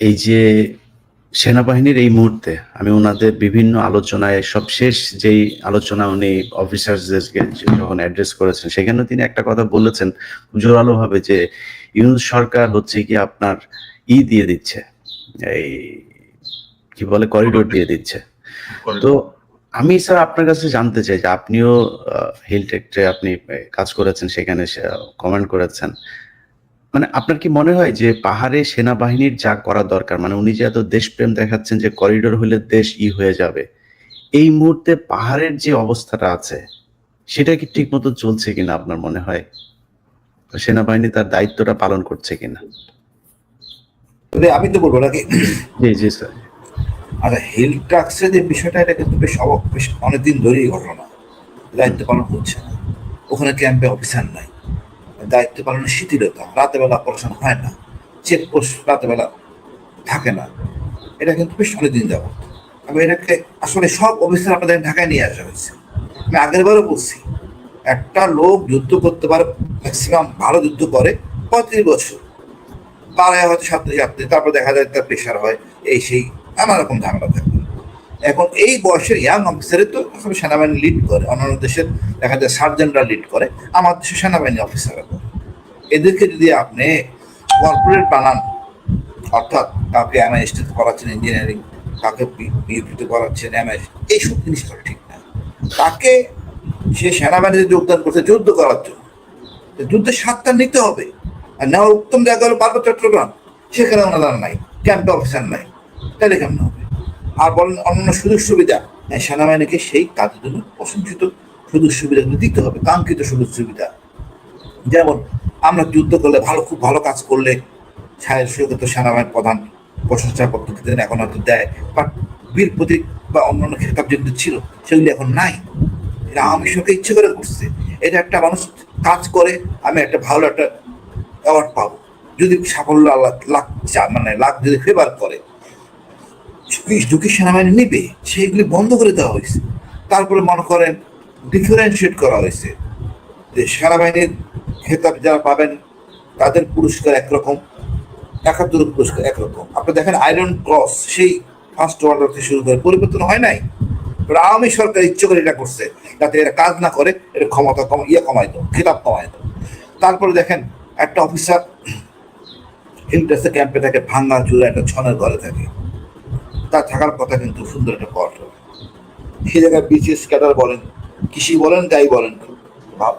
এই যে সেনাবাহিনীর এই মুহূর্তে আমি ওনাদের বিভিন্ন আলোচনায় সবশেষ যেই আলোচনা উনি অফিসারদেরকে যখন অ্যাড্রেস করেছেন সেখানে তিনি একটা কথা বলেছেন জোরালো ভাবে যে ইউনুস সরকার হচ্ছে কি আপনার ই দিয়ে দিচ্ছে এই কি বলে করিডোর দিয়ে দিচ্ছে। তো আমি স্যার আপনার কাছে জানতে চাই যে আপনিও হিলটেকটে আপনি কাজ করেছেন সেখানে কমেন্ট করেছেন। মানে আপনার কি মনে হয় যে পাহাড়ে সেনাবাহিনীর যা করা দরকার মানে উনি যে এত দেশপ্রেম দেখাচ্ছেন যে করিডোর হলে দেশ ই হয়ে যাবে এই মুহূর্তে পাহাড়ের যে অবস্থাটা আছে সেটা কি ঠিক মতো চলছে কিনা আপনার মনে হয়? সেনাবাহিনী তার দায়িত্বটা পালন করছে কিনা? আমি তো বলব নাকি? জি জি স্যার। আচ্ছা হিল ট্রাক্সের যে বিষয়টা এটা কিন্তু বেশ বেশ অনেকদিন ধরেই ঘটনা দায়িত্ব পালন হচ্ছে না। ওখানে ক্যাম্পে অফিসার নাই। দায়িত্ব পালনের শিথিলতা রাতে বেলা অপারেশন হয় না চেকপোস্ট রাতে বেলা থাকে না। এটা কিন্তু বেশ অনেকদিন যাবত আমি এটাকে আসলে সব অফিসার আপনাদের ঢাকায় নিয়ে আসা হয়েছে। আমি আগের বারও বলছি, একটা লোক যুদ্ধ করতে পারে ম্যাক্সিমাম ভালো যুদ্ধ করে পঁয়ত্রিশ বছর। পাড়ায় হয়তো সাথে সাথে তারপর দেখা যায় তার প্রেশার হয়, এই সেই নানা রকম ঝামেলা থাকে। এখন এই বয়সের ইয়াং অফিসারে তো সেনাবাহিনী লিড করে, অন্যান্য দেশের দেখা যায় সার্জেন্টরা লিড করে, আমার দেশের সেনাবাহিনী অফিসাররা করে। এদেরকে যদি আপনি কর্পোরেট বানান, অর্থাৎ কাউকে এমআইএসটিতে করাচ্ছেন ইঞ্জিনিয়ারিং কাউকে বিউপিতে করাচ্ছেন এমআইএস এইসব জিনিস করা ঠিক না। তাকে সে সেনাবাহিনীতে যোগদান করছে যুদ্ধ করার জন্য। যুদ্ধের স্বাদটা নিতে হবে। আর নেওয়ার উত্তম জায়গা হলো পার্বত্য চট্টগ্রাম। সেখানে ওনারা নাই ক্যাম্প অফিসার নাই। তাহলে কেমন আর বলেন অন্যান্য সুযোগ সুবিধা। হ্যাঁ, সেনাবাহিনীকে সেই কাজের জন্য প্রশংসিত সুযোগ সুবিধাগুলো দিতে হবে কাঙ্ক্ষিত সুযোগ সুবিধা। যেমন আমরা যুদ্ধ করলে ভালো খুব ভালো কাজ করলে সুযোগে সেনাবাহিনীর প্রধান প্রশংসাপত্র দেন এখন হয়তো দেয় বা বীর প্রতীক বা অন্যান্য খেতাব যেগুলো ছিল সেগুলি এখন নাই। এটা আওয়ামী সরকার ইচ্ছে করে করছে। এটা একটা মানুষ কাজ করে আমি একটা ভালো একটা অ্যাওয়ার্ড পাবো। যদি সাফল্য লাখ মানে লাখ যদি ফেভার করে ঝুঁকি সেনাবাহিনী নিবে, সেইগুলি বন্ধ করে দেওয়া হয়েছে। তারপরে মনে করেন ডিফারেন্সিয়েট করা হয়েছে যে সেনাবাহিনীর খেতাব যারা পাবেন, তাদের পুরস্কার একরকম একাত্তর পুরস্কার একরকম। আপনি দেখেন আয়রন ক্রস সেই ফার্স্ট ওয়ার্ল্ড থেকে শুরু করে পরিবর্তন হয় নাই। আওয়ামী সরকার ইচ্ছে করে এটা করছে, যাতে এরা কাজ না করে এটা ক্ষমতা কম ইয়ে দাও খেতাব দাও তারপরে দেখেন একটা অফিসার হিলটাসে ক্যাম্পে থাকে, ভাঙ্গা চুরা একটা ছনের ঘরে থাকে। তার থাকার কথা কিন্তু সুন্দর একটা কোয়ার্টার সেই জায়গায় বিসিএস ক্যাডার বলেন, কৃষি বলেন যাই বলেন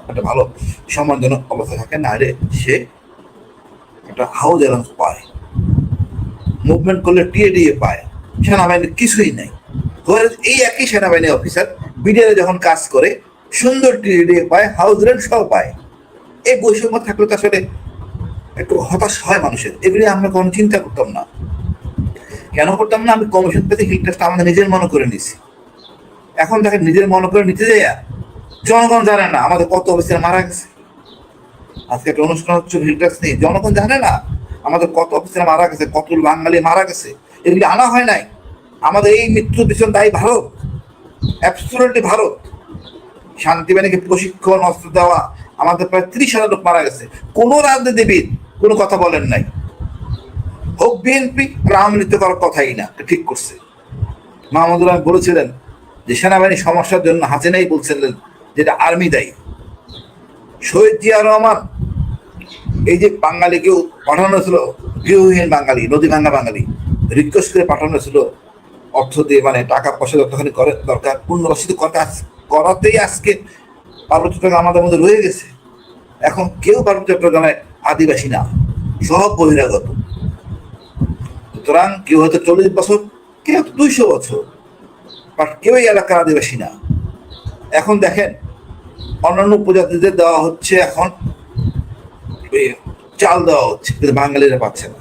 একটা ভালো সম্মানজনক অবস্থা থাকে, না রে সে একটা হাউস অ্যালাউন্স পায়। মুভমেন্ট করলে টিএডিএ পায়। সেনাবাহিনীর কিছুই নাই। এই একই সেনাবাহিনী অফিসার বিডিআরে যখন কাজ করে, সুন্দর টিএডিএ পায় হাউস রেন্ট সব পায়। এই বৈষম্য থাকলে তো আসলে একটু হতাশ হয় মানুষের। এগুলি আমরা কোনো চিন্তা করতাম না। কেন করতাম না? আমি কমিশন পেতে হিল টেস্ট আমাদের নিজের মনে করে নিছি এখন দেখেন নিজের মনে করে নিতে যাইয়া জনগণ জানে না, আমাদের কত অফিসার মারা গেছে। আজকে একটা অনুষ্ঠান হচ্ছে হিল টেস্ট নিয়ে। জনগণ জানে না আমাদের কত অফিসার মারা গেছে, কত বাঙালি মারা গেছে। এগুলি আনা হয় নাই। আমাদের এই মৃত্যুর পিছন দায়ী ভারত অ্যাবসুলেটলি ভারত। শান্তিবাহিনীকে প্রশিক্ষণ, অস্ত্র দেওয়া, আমাদের প্রায় ত্রিশ হাজার লোক মারা গেছে। কোনো রাজনীতিবিদ কোনো কথা বলেন নাই। হোক বিএনপি রামনীতি করার কথাই না ঠিক করছে। মাহমুদুর রহমান বলেছিলেন যে সেনাবাহিনী সমস্যার জন্য হাসিনাই বলছিলেন যেটা আর্মি দায়ী। শহীদ জিয়া রহমান, এই যে বাঙালিকেও পাঠানো হয়েছিল গৃহহীন বাঙালি, নদী ভাঙ্গা বাঙালি রিকোয়েস্ট করে পাঠানো হয়েছিল অর্থ দিয়ে মানে টাকা পয়সা যতখানি করে দরকার পূর্ণ পুনর্বাসিত কথা করাতেই আজকে পার্বত্য চট্টগ্রাম আমাদের মধ্যে রয়ে গেছে। এখন কেউ পার্বত্য চট্টগ্রামে আদিবাসী না সব বহিরাগত। সুতরাং কেউ হয়তো চল্লিশ বছর, কেউ দুইশো বছর বাট কেউ এই এলাকার আদিবাসী না। এখন দেখেন, অন্যান্য উপজাতিদের দেওয়া হচ্ছে এখন চাল দেওয়া হচ্ছে, কিন্তু বাঙালিরা পাচ্ছে না।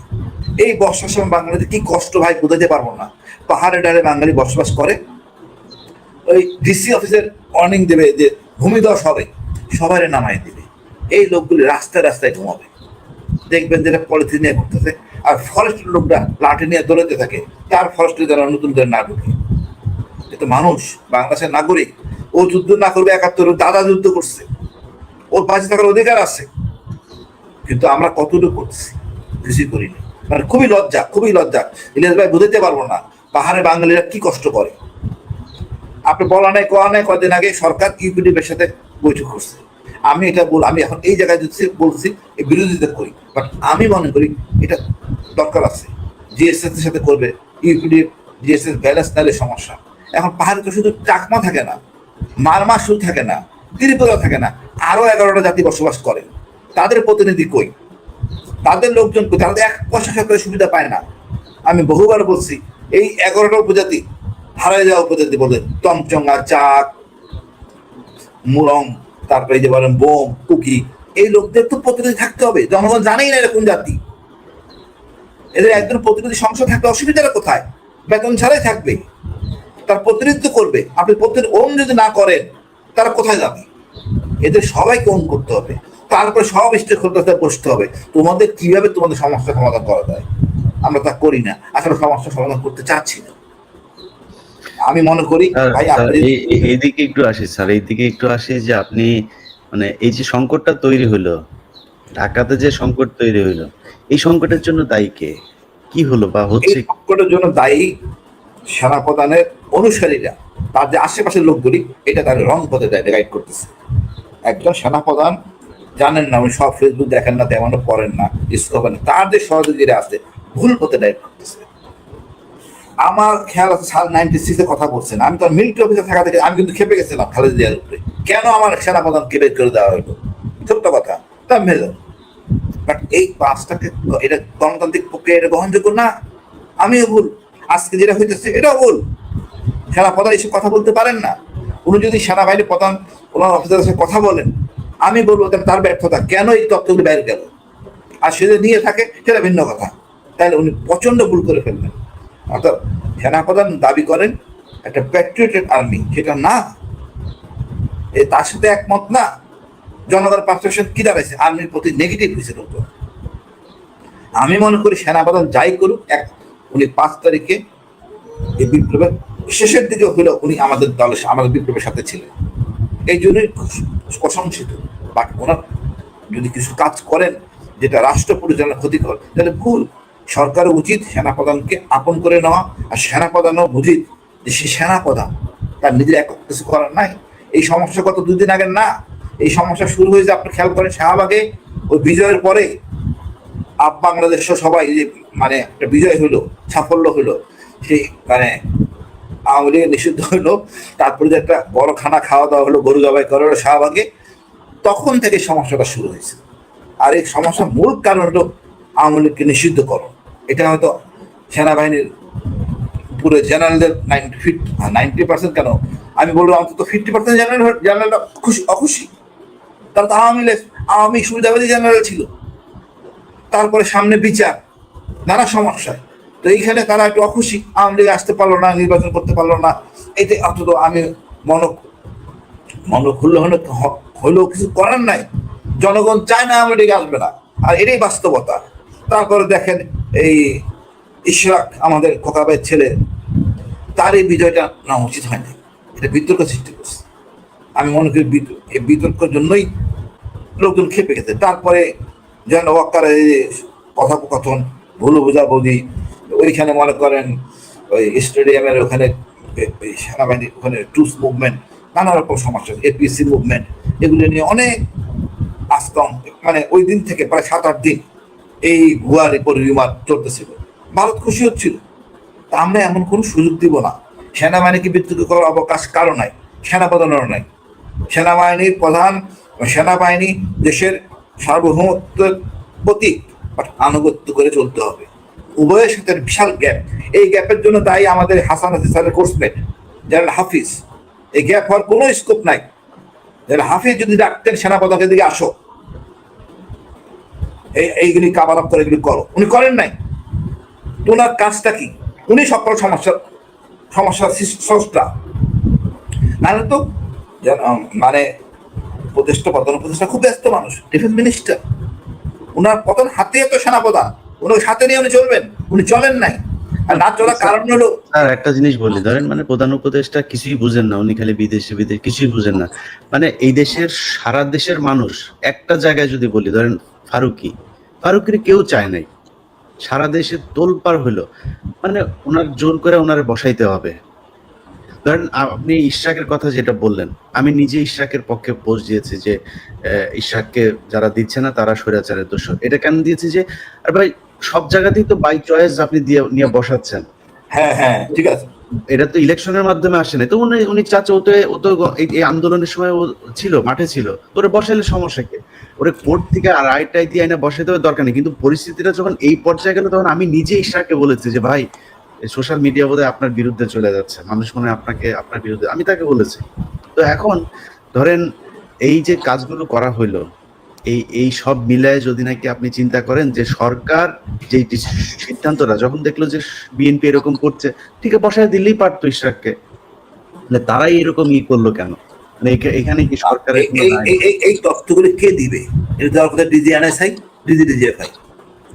এই বর্ষার সময় বাঙালিদের কি কষ্ট ভাই, বোঝাতে পারব না। পাহাড়ে ডালে বাঙালি বসবাস করে, ওই ডিসি অফিসের ওয়ার্নিং দেবে যে ভূমিধস হবে সবাই নামাই দিবে। এই লোকগুলি রাস্তায় রাস্তায় ঘুমাবে। দেখবেন যেটা পলিথিন ঘুরতেছে। আর ফরেস্টের লোকরা লাঠি নিয়ে দৌড়াতে থাকে, তার ফরেস্টে যারা নতুন করে না ঢুকে এ মানুষ, বাংলাদেশের নাগরিক। ও যুদ্ধ না করবে একাত্তর, দাদা যুদ্ধ করছে। ওর বাঁচে থাকার অধিকার আছে। কিন্তু আমরা কতটুকু করছি? কিছুই করিনি মানে খুবই লজ্জা খুবই লজ্জা। ইলিয়াস ভাই বুঝতে পারব না, পাহাড়ে বাঙালিরা কি কষ্ট করে। আপনি বলা নাই, কোয়া নাই কদিন আগে সরকার ইউপিডিএফের সাথে বৈঠক করছে। আমি এটা বল, আমি এখন এই জায়গায় বলছি বিরোধিতা করি। বাট আমি মনে করি এটা দরকার আছে। জিএসএস এর সাথে করবে ইউপিডিএফ জিএসএস ব্যালেন্স নালে সমস্যা। এখন পাহাড়ে তো শুধু চাকমা থাকে না, মারমা শুধু থাকে না, ত্রিপুরা থাকে না, আরও এগারোটা জাতি বসবাস করে। তাদের প্রতিনিধি কই? তাদের লোকজন? তারা এক পয়সা সরকারের সুবিধা পায় না। আমি বহুবার বলছি, এই এগারোটা উপজাতি হারায় যাওয়া উপজাতি বলে তমচঙ্গা চাক, মুরং, তারপরে যে বলেন বোম, কুকি, এই লোকদের তো প্রতিনিধি থাকতে হবে। জনগণ জানেই না এরকম জাতি। এদের একজন প্রতিনিধি সংসদ থাকতে অসুবিধাটা কোথায়? বেতন ছাড়াই থাকবে। তার প্রতিনিধিত্ব করবে। আপনি প্রতিনিধি ওন যদি না করেন তারা কোথায় যাবে? এদের সবাইকে ওন করতে হবে। তারপরে সব স্টেক হোল্ডারদের বসতে হবে। তোমাদের কীভাবে তোমাদের সমস্যা সমাধান করা যায়? আমরা তা করি না। আসলে সমস্যা সমাধান করতে চাচ্ছি না। আমি মনে করি ভাই এইদিকে একটু আসি স্যার এইদিকে একটু আসি যে আপনি মানে এই যে সংকটটা তৈরি হলো ঢাকাতে যে সংকট তৈরি হলো সংকটের জন্য দায়ী কে? কি হলো বা এই হচ্ছে সংকটের জন্য দায়ী সেনা প্রধানের অনুসারীরা, তার যে আশেপাশের লোকগুলি, এটা তার রং পথে গাইড করতেছে। একজন সেনা প্রধান জানেন না, উনি সব ফেসবুক দেখেন না, তেমনও পড়েন না ডিসকভার না তার যে সহযোগীরা আছে, ভুল পথে গাইড করতেছে। আমার খেয়াল আছে সাল নাইনটি সিক্সে কথা বলছেন। আমি তো মিলিটারি অফিসে থাকা থেকে, আমি কিন্তু খেপে গেছিলাম খালেদা জিয়ার উপরে। কেন আমার সেনা প্রধানকে বের করে দেওয়া হলো? সত্য কথা, তা মেজর। বাট এই পাঁচটাকে এটা গণতান্ত্রিক প্রক্রিয়া, এটা গ্রহণযোগ্য না? আমিও ভুল। আজকে যেটা হইতেছে, এটাও ভুল। সেনা প্রধান এসব কথা বলতে পারেন না। উনি যদি সেনাবাহিনী প্রধান ওনার অফিসারের সাথে কথা বলেন, আমি বলব তার ব্যর্থতা, কেন এই তথ্যগুলি বাইরে গেল? আর সে যদি নিয়ে থাকে, সেটা ভিন্ন কথা। তাহলে উনি প্রচণ্ড ভুল করে ফেলবেন অর্থাৎ সেনাপ্রধান দাবি করেন, একটা প্যাট্রিয়টেড আর্মি সেটা না। এ তার সাথে একমত না। জনগণের পার্সেপশন কি দাঁড়াইছে? আর্মির প্রতি নেগেটিভ হয়েছে লোক আমি মনে করি সেনাপ্রধান যাই করুক, এক উনি পাঁচ তারিখে এই বিপ্লবের শেষের দিকে হলেও উনি আমাদের দলের আমাদের বিপ্লবের সাথে ছিলেন। এই জন্যই প্রশংসিত বাট ওনার যদি কিছু কাজ করেন, যেটা রাষ্ট্র পরিচালনার ক্ষতিকর তাহলে ভুল। সরকার উচিত সেনাপ্রধানকে আপন করে নেওয়া, আর সেনাপ্রধানও উচিত যে সে সেনাপ্রধান, তার নিজের এক কিছু করার নাই। এই সমস্যা গত দুদিন আগের না। এই সমস্যা শুরু হয়েছে, আপনি খেয়াল করেন, শাহবাগে ওই বিজয়ের পরে আপ বাংলাদেশ সবাই যে মানে একটা বিজয় হলো, সাফল্য হলো সেই মানে আওয়ামী লীগের নিষিদ্ধ হলো, তারপরে যে একটা বড় খানা খাওয়া দাওয়া হলো, গরু জবাই করা হলো শাহবাগে, তখন থেকে সমস্যাটা শুরু হয়েছে। আর এই সমস্যার মূল কারণ হলো আওয়ামী লীগকে নিষিদ্ধ করো এটা হয়তো সেনাবাহিনীর পুরো জেনারেলদের নাইনটি ফিট নাইনটি পার্সেন্ট কেন? আমি বলব, অন্তত ফিফটি পার্সেন্ট জেনারেল জেনারেলরা খুশি, অখুশি। তারা তো আওয়ামী লীগ, আওয়ামী সুবিধাবাদী জেনারেল ছিল। তারপরে সামনে বিচার, নানা সমস্যায় তো এইখানে তারা একটু অখুশি, আওয়ামী লীগ আসতে পারল না, নির্বাচন করতে পারল না। এতে অন্তত আমি মন মন খুললে হলে হলেও কিছু করার নাই। জনগণ চায় না আওয়ামী লীগ আসবে না। আর এটাই বাস্তবতা। তারপরে দেখেন এই ইশরাক, আমাদের খোকাবের ছেলে, তার এই বিজয়টা না উচিত হয়নি। এটা বিতর্ক সৃষ্টি করছে। আমি মনে করি এই বিতর্কের জন্যই লোকজন খেপে গেছে। তারপরে যেন ওয়াক্কারের এই কথোপকথন ভুল বোঝাবুঝি ওইখানে মনে করেন ওই স্টেডিয়ামের ওখানে সেনাবাহিনীর ওখানে টুস মুভমেন্ট, নানা রকম সমস্যা, এপিসি মুভমেন্ট, এগুলো নিয়ে অনেক আস্তম মানে ওই দিন থেকে প্রায় সাত, আট দিন এই গুয়ার পরিমাণ চলতেছিল। ভারত খুশি হচ্ছিল। তা আমরা এমন কোনো সুযোগ দিব না। সেনাবাহিনীকে বিদ্যুৎ করার অবকাশ কারও নাই, সেনাপ্রধানেরও নাই। সেনাবাহিনীর প্রধান সেনাবাহিনী দেশের সার্বভৌমত্বের প্রতীক আনুগত্য করে চলতে হবে। উভয়ের সাথে বিশাল গ্যাপ এই গ্যাপের জন্য দায়ী আমাদের হাসান হাসিস স্যারের কোর্সমেট জেনারেল হাফিজ। এই গ্যাপ হওয়ার কোনো স্কোপ নাই। জেনারেল হাফিজ যদি ডাকতেন সেনাপ্রধানকে দিকে আসো। এই, এইগুলি কাবালাপ করে এগুলি করো। উনি করেন নাই। ওনার কাজটা কি? উনি সকল সমস্যার সমস্যার স্রষ্টা নাহলে তো মানে উপদেষ্টা, প্রধান উপদেষ্টা, খুব ব্যস্ত মানুষ ডিফেন্স মিনিস্টার ওনার প্রধান হাতে তো সেনাপ্রধান, উনি সাথে নিয়ে উনি চলবেন, উনি চলেন নাই। আর না চলার কারণ হলো স্যার, একটা জিনিস বলি, ধরেন মানে প্রধান উপদেষ্টা কিছুই বুঝেন না, উনি খালি বিদেশে, বিদেশ কিছুই বুঝেন না। মানে এই দেশের, সারা দেশের মানুষ, একটা জায়গায় যদি বলি, ধরেন ফারুকি, ফারুকির কেউ চায় নাই। সারা দেশে তোলপাড় হইল মানে ওনার জোর করে ওনারে বসাইতে হবে। ধরেন আপনি ইশরাকের কথা যেটা বললেন আমি নিজে ইশরাকের পক্ষে পোস্ট দিয়েছি যে ইশরাককে যারা দিচ্ছে না তারা স্বৈরাচারের দোষ। এটা কেন দিয়েছি যে আর ভাই সব জায়গাতেই তো বাই চয়েস আপনি দিয়ে নিয়ে বসাচ্ছেন। হ্যাঁ হ্যাঁ ঠিক আছে। এটা তো ইলেকশনের মাধ্যমে আসে না তো উনি উনি চাচা ও তো ও তো এই- আন্দোলনের সময় ও ছিল মাঠে ছিল। ওরে বসাইলে সমস্যা কি? ওরে কোর্ট থেকে আর আইটাই দিয়ে আইনা বসাইতে হবে দরকার নেই। কিন্তু পরিস্থিতিটা যখন এই পর্যায়ে গেল তখন আমি নিজে ইশরাককে বলেছি যে ভাই সোশ্যাল মিডিয়া বোধহয় আপনার বিরুদ্ধে চলে যাচ্ছে। মানুষ মনে আপনাকে আপনার বিরুদ্ধে আমি তাকে বলেছি। তো এখন ধরেন এই যে কাজগুলো করা হইল এই এই সব মিলায় যদি নাকি আপনি চিন্তা করেন যে সরকার যে সিদ্ধান্তটা যখন দেখল যে বিএনপি এরকম করছে ঠিক আছে বসায় দিলেই পারতো ইশরাককে। মানে তারাই এরকম ই করল কেন? মানে এখানে কি সরকারের এই তথ্যগুলি কে দিবে? এটা দেওয়ার কথা ডিজি এনএসআই ডিজি ডিজিএফআই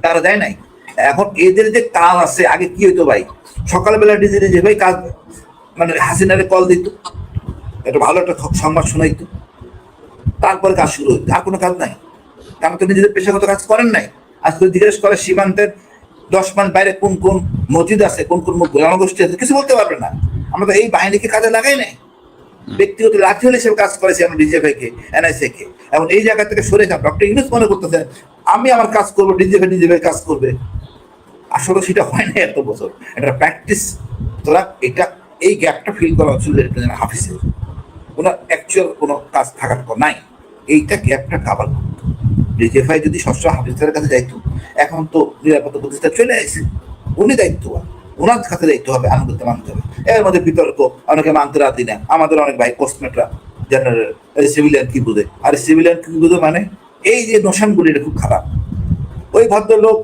তারা দেয় নাই? এখন এদের যে কাজ আছে, আগে কি হইতো ভাই? সকালবেলা ডিজি ভাই কাজ মানে হাসিনারে কল দিত। একটা ভালো একটা সংবাদ শোনাইতো। তারপরে কাজ শুরু হইতো। আর কোনো কাজ নাই। কারণ তো নিজেদের পেশাগত কাজ করেন নাই? আজকে জিজ্ঞেস করে সীমান্তের দশ মান বাইরে কোন কোন মসজিদ আছে, কোন কোন জনগোষ্ঠী আছে, কিছু বলতে পারবে না। আমরা তো এই বাহিনীকে কাজে লাগাই নাই? ব্যক্তিগত লাঠিয়াল হিসেবে কাজ করেছি আমরা ডিজেফআই কে এনআইসি কে। এবং এই জায়গা থেকে সরে যান। ডক্টর ইউনুস মনে করতেছেন, আমি আমার কাজ করব ডিজেফআই ডিজেফআই কাজ করবে। আসলে সেটা হয় না এত বছর। এটা প্র্যাকটিস তোরা এটা, এই গ্যাপটা ফিল করা হচ্ছিল হাফিজের ওনার অ্যাকচুয়াল কোনো কাজ থাকার পর নাই। এইটা গ্যাপটা কাভার করতো ডিজেফআই যদি সবসময় হাফিজের কাছে যাইতো, এখন তো নিরাপত্তা প্রতিষ্ঠা চলে আসে উনি দায়িত্ববান। ওনার কাছে দায়িত্ব হবে আনন্দতে মানতে হবে। এর মধ্যে বিতর্ক, অনেকে মানতে রাজি না। আমাদের অনেক ভাই কোস্টমেটরা জেনারেল সিভিলিয়ান কি বুঝে? আর সিভিলিয়ান কি বুঝে মানে এই যে নোশনগুলি এটা খুব খারাপ। ওই ভদ্রলোক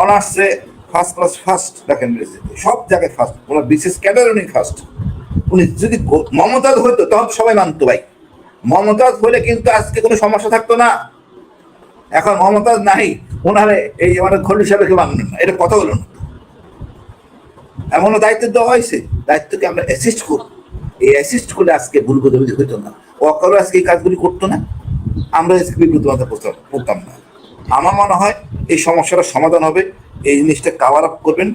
অনার্সে ফার্স্ট ক্লাস ফার্স্ট দেখেন ইংরেজিতে সব জায়গায় ফার্স্ট ওনার বিশেষ ক্যাডার উনি ফার্স্ট উনি যদি মমতাজ হইতো, তখন সবাই মানতো ভাই। মমতাজ হলে কিন্তু আজকে কোনো সমস্যা থাকতো না। এখন মমতাজ নাই ওনারে এই আমার খলিল সাহেবকে মানবেন না। এটা কথা হলো না এমনও দায়িত্ব দেওয়া হয়েছে। দায়িত্বকে আমরা অ্যাসিস্ট করব। এই অ্যাসিস্ট করলে আজকে ভুল বোঝাবুঝি হইতো না। অকারও আজকে এই কাজগুলি করতো না। আমরা আজকে বিব্রত মাথা করতাম না। আমার মনে হয় এই সমস্যাটা সমাধান হবে। এই জিনিসটা কাভার আপ করবেন।